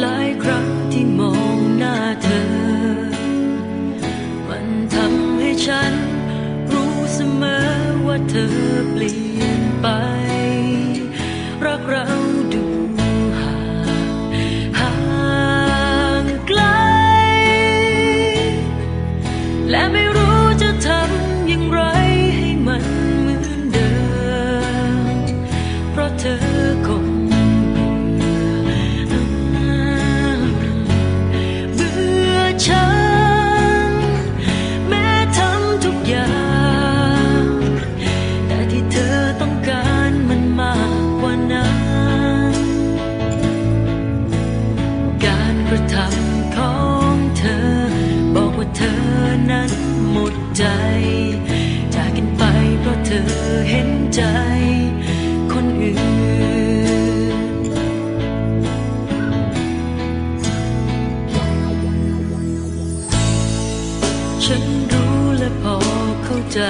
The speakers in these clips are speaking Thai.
หลายครั้งที่มองหน้าเธอ มันทำให้ฉันรู้เสมอว่าเธอ ฉันรู้และพอเข้าใจ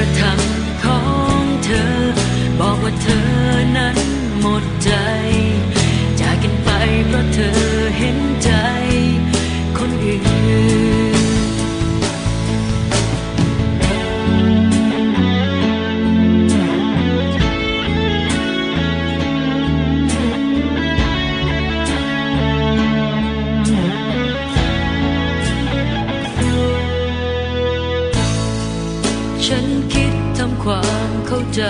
กระทำของเธอ บอกว่าเธอ เข้าใจ